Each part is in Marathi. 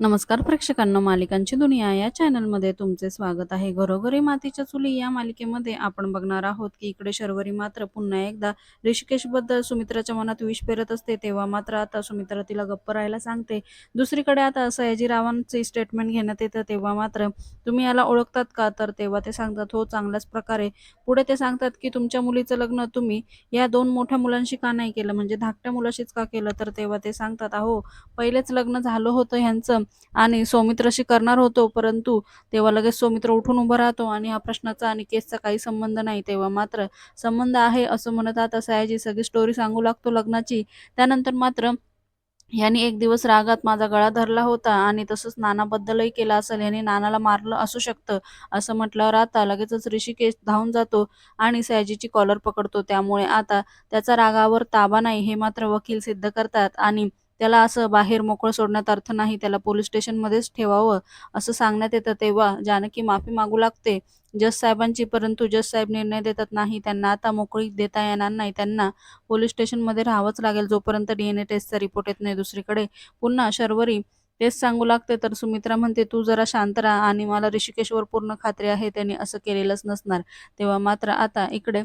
नमस्कार प्रेक्षकांना मालिकांची दुनिया या चॅनलमध्ये तुमचे स्वागत आहे. घरोघरी मातीच्या चुली या मालिकेमध्ये आपण बघणार आहोत की इकडे शर्वरी मात्र पुन्हा एकदा ऋषिकेशबद्दल सुमित्राच्या मनात विष पेरत असते तेव्हा मात्र आता सुमित्रा तिला गप्प राहायला सांगते. दुसरीकडे आता सयाजीरावांचे स्टेटमेंट घेण्यात येतं तेव्हा मात्र तुम्ही याला ओळखतात का? तर तेव्हा ते सांगतात हो चांगल्याच प्रकारे पुढे ते सांगतात की तुमच्या मुलीचं लग्न तुम्ही या दोन मोठ्या मुलांशी का नाही केलं? म्हणजे धाकट्या मुलाशीच का केलं? तर तेव्हा ते सांगतात अहो पहिलेच लग्न झालं होतं ह्यांचं. आणि सौमित्रशी करणार होतो परंतु तेव्हा लगेच सौमित्र उठून उभा राहतो आणि हा प्रश्नाचा आणि केसचा काही संबंध नाही. तेव्हा मात्र संबंध आहे असं म्हणत आता सयाजी सगळी स्टोरी सांगू लागतो लग्नाची. त्यानंतर मात्र यांनी एक दिवस रागात माझा गळा धरला होता आणि तसंच नानाबद्दलही केला असेल यांनी नानाला मारलं असू शकतं असं म्हटल्यावर आता लगेचच ऋषिकेश धावून जातो आणि सयाजीची कॉलर पकडतो. त्यामुळे आता त्याचा रागावर ताबा नाही हे मात्र वकील सिद्ध करतात आणि त्याला असं बाहेर मोकळं सोडण्यात अर्थ नाही त्याला पोलीस स्टेशनमध्येच ठेवावं असं सांगण्यात येतं तेव्हा जानकी माफी मागू लागते. जज साहेबांची परंतु जज साहेब निर्णय देतात नाही त्यांना आता मोकळी देता येणार नाही त्यांना पोलीस स्टेशनमध्ये राहावंच लागेल जोपर्यंत डीएनए टेस्टचा रिपोर्ट येत नाही दुसरीकडे. पुन्हा शर्वरी तेच सांगू लागते तर सुमित्रा म्हणते तू जरा शांत राहा आणि मला ऋषिकेशवर पूर्ण खात्री आहे त्याने असं केलेलंच नसणार. तेव्हा मात्र आता इकडे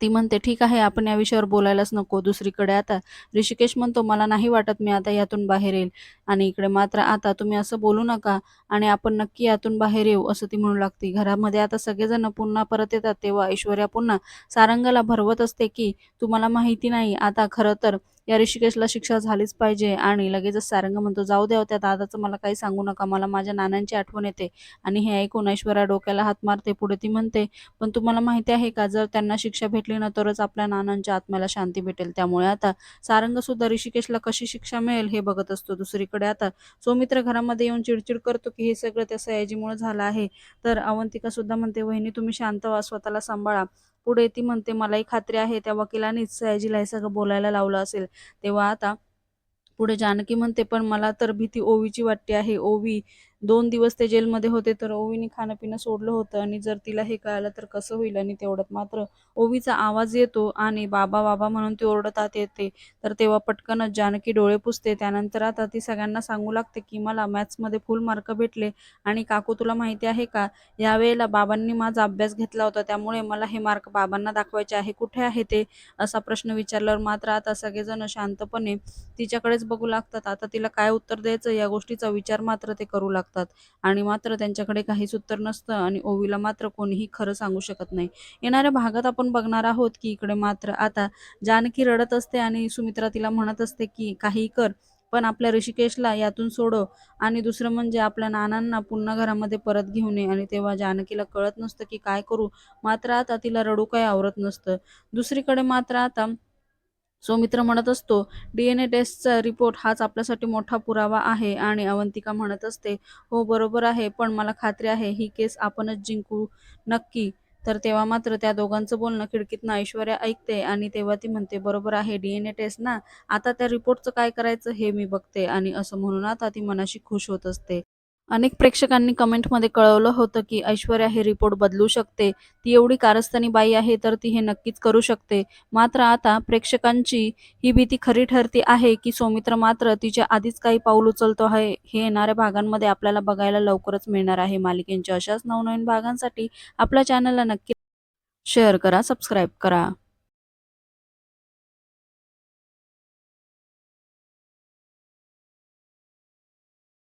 ती म्हणते ठीक आहे आपण या विषयावर बोलायलाच नको दुसरीकडे आता. ऋषिकेश म्हणतो मला नाही वाटत मी आता यातून बाहेर येईल. आणि इकडे मात्र आता तुम्ही असं बोलू नका आणि आपण नक्की यातून बाहेर येऊ असं ती म्हणू लागते. घरामध्ये आता सगळेजण पुन्हा परत येतात तेव्हा ऐश्वर्या पुन्हा सारंगाला भरवत असते की तुम्हाला माहिती नाही आता खरं तर या ऋषिकेशला शिक्षा झालीच पाहिजे. आणि लगेचच सारंग म्हणतो जाऊ द्या हो त्या दादाचं मला काही सांगू नका. मला माझ्या नानांची आठवण येते आणि हे ऐकून ऐश्वर्या डोक्याला हात मारते. पुढे ती म्हणते पण तुम्हाला माहिती आहे का जर त्यांना शिक्षा भेटली ना तरच आपल्या नानांच्या आत्म्याला शांती भेटेल. त्यामुळे आता सारंग सुद्धा ऋषिकेशला कशी शिक्षा मिळेल हे बघत असतो. दुसरीकडे आता सौमित्र घरामध्ये येऊन चिडचिड करतो की हे सगळं त्या सयाजीमुळे झालं आहे. तर अवंतिका सुद्धा म्हणते वहिनी तुम्ही शांत व्हा. स्वतःला सांभाळा. पुढे ती म्हणते मलाही खात्री आहे त्या वकिलांनीच सयाजीला हे सगळं बोलायला लावलं असेल. तेव्हा आता पुढे जानकी म्हणते पण मला तर भीती ओवीची वाटते आहे. ओवी दोन दिवस ते जेलमध्ये होते तर ओवीने खाणं पिणं सोडलं होतं आणि जर तिला हे कळालं तर कसं होईल? आणि तेवढ्यात मात्र ओवीचा आवाज येतो आणि बाबा बाबा म्हणून ती ओरडतात येते. तर तेव्हा पटकनच जानकी डोळे पुसते. त्यानंतर आता ती सगळ्यांना सांगू लागते की मला मॅथ्समध्ये फुल मार्क भेटले. आणि काकू तुला माहिती आहे का? यावेळेला बाबांनी माझा अभ्यास घेतला होता. त्यामुळे मला हे मार्क बाबांना दाखवायचे आहे. कुठे आहे ते? असा प्रश्न विचारल्यावर मात्र आता सगळेजण शांतपणे तिच्याकडेच बघू लागतात. आता तिला काय उत्तर द्यायचं या गोष्टीचा विचार मात्र ते करू लागतात. आणि मात्र त्यांच्याकडे काहीच उत्तर नसतं आणि ओवीला मात्र कोणीही खरं सांगू शकत नाही. येणाऱ्या भागात आपण बघणार आहोत की इकडे मात्र आता जानकी रडत असते आणि सुमित्रा तिला म्हणत असते की काही कर पण आपल्या ऋषिकेशला यातून सोडव आणि दुसरं म्हणजे आपल्या नानांना पुन्हा घरामध्ये परत घेऊन ये. आणि तेव्हा जानकीला कळत नसतं की काय करू. मात्र आता तिला रडू काही आवरत नसतं. दुसरीकडे मात्र आता सो मित्र म्हणत असतो डीएनए टेस्टचा रिपोर्ट हाच आपल्यासाठी मोठा पुरावा आहे आणि अवंतिका म्हणत असते हो बरोबर आहे पण मला खात्री आहे ही केस आपणच जिंकू नक्की तर तेव्हा मात्र त्या दोघांचं बोलणं खिडकीतनं ऐश्वर्या ऐकते आणि तेव्हा ती म्हणते बरोबर आहे डीएनए टेस्ट ना आता त्या रिपोर्टचं काय करायचं हे मी बघते. आणि असं म्हणून आता ती मनाशी खुश होत असते. अनेक प्रेक्षकांनी कमेंटमध्ये कळवलं होतं की ऐश्वर्या हे रिपोर्ट बदलू शकते. ती एवढी कारस्थानी बाई आहे तर ती हे नक्कीच करू शकते. मात्र आता प्रेक्षकांची ही भीती खरी ठरते आहे की सौमित्र मात्र तिच्या आधीच काही पाऊल उचलतो आहे. हे येणाऱ्या भागांमध्ये आपल्याला बघायला लवकरच मिळणार आहे. मालिकेंच्या अशाच नवनवीन भागांसाठी आपल्या चॅनलला नक्की शेअर करा सबस्क्राईब करा.